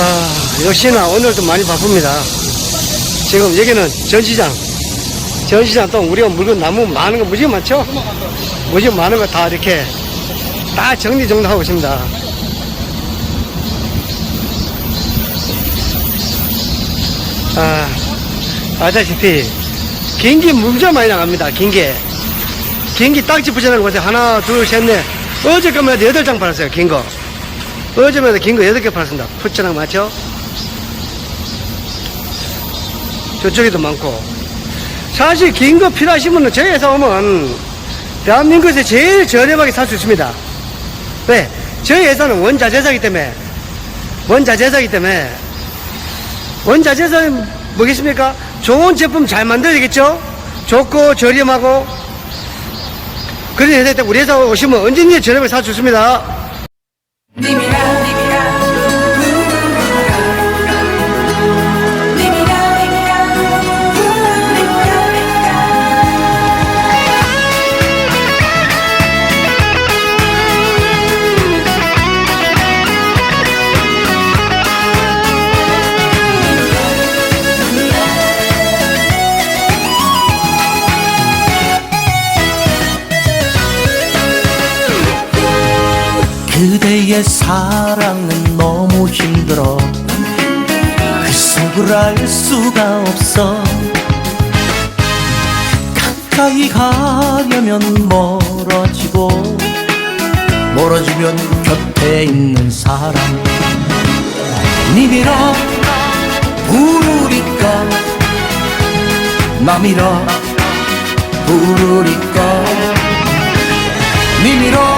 아, 역시나 오늘도 많이 바쁩니다. 지금 여기는 전시장. 전시장 또 우리가 물건 나무 많은 거 무지개 많죠? 무지개 많은 거 다 이렇게 다 정리정돈하고 있습니다. 아, 아다시피 긴게 무지개 많이 나갑니다. 긴게. 긴게 딱지 붙여놓은 곳에 하나, 둘, 셋, 넷. 어제 거만 여덟 장 팔았어요. 긴 거. 해도 긴거 여덟 개 팔았습니다. 푸처랑 맞죠? 저쪽에도 많고. 사실 긴 거 필요하시면 저희 회사 오면 대한민국에서 제일 저렴하게 살 수 있습니다. 왜? 저희 회사는 원자재사기 때문에 원자재사기 때문에 원자재사는 뭐겠습니까? 좋은 제품 잘 만들어야 되겠죠? 좋고 저렴하고 그런 회사 때 우리 회사 오시면 언제든지 저렴하게 살 수 있습니다. 그대의 사랑은 너무 힘들어. 그 속을 알 수가 없어. 가까이 가려면 멀어지고 멀어지면 곁에 있는 사람. 님이라 부르니까? 남이라 부르니까? 님이라